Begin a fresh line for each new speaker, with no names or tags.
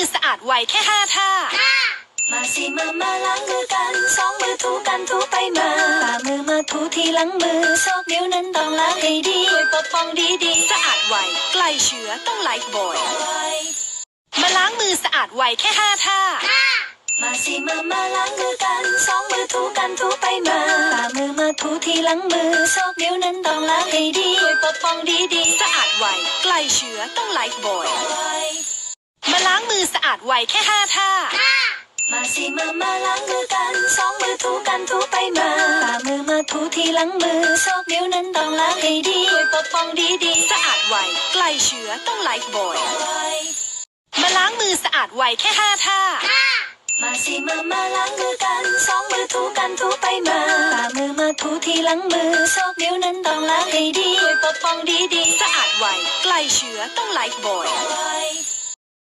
อสะอาดไวแค่ห้าท่า
มาสิมามาล้างมือกันสองมือถูกันถูไปมาฝ่ามือมาถูที่หลังมือซอกนิ้วนั้นต้องล้างให้ดีด้วยปกป้องดีดี
สะอาดไวใกล้เชื้อต้องไลฟ์บอยมาล้างมือสะอาดไวแค่ห้าท่า
มาสิมามาล้างมือกันสองมือถูกันถูไปมาฝ่ามือมาถูที่หลังมือซอกนิ้วนั้นต้องล้างให้ดีด้วยปกป้องดีดี
สะอาดไวใกล้เชื้อต้องไลฟ์บอยมาล้างมื อสะอาดไวแค่ห้าท่า
มาสิมามาล้างมือกันสองมือถูกันถูไปมาฝ่ามือมาถูที่หลังมือซอกนิ้วนั้นต้องล้างให้ดีด้วยปกป้องดีดี
สะอาดไวใกล้เชื้อต้องไลฟ์บอยมาล้างมือสะอาดไวแค่ห้าท่า
มาสิมามาล้างมือกันสองมือถูกันถูไปมาฝ่ามือมาถูที่หลังมือซอกนิ้วนั้นต้องล้างให้ดีด้วยปกป้องดีดี
สะอาดไวใกล้เชื้อต้องไลฟ์บอย
ๆ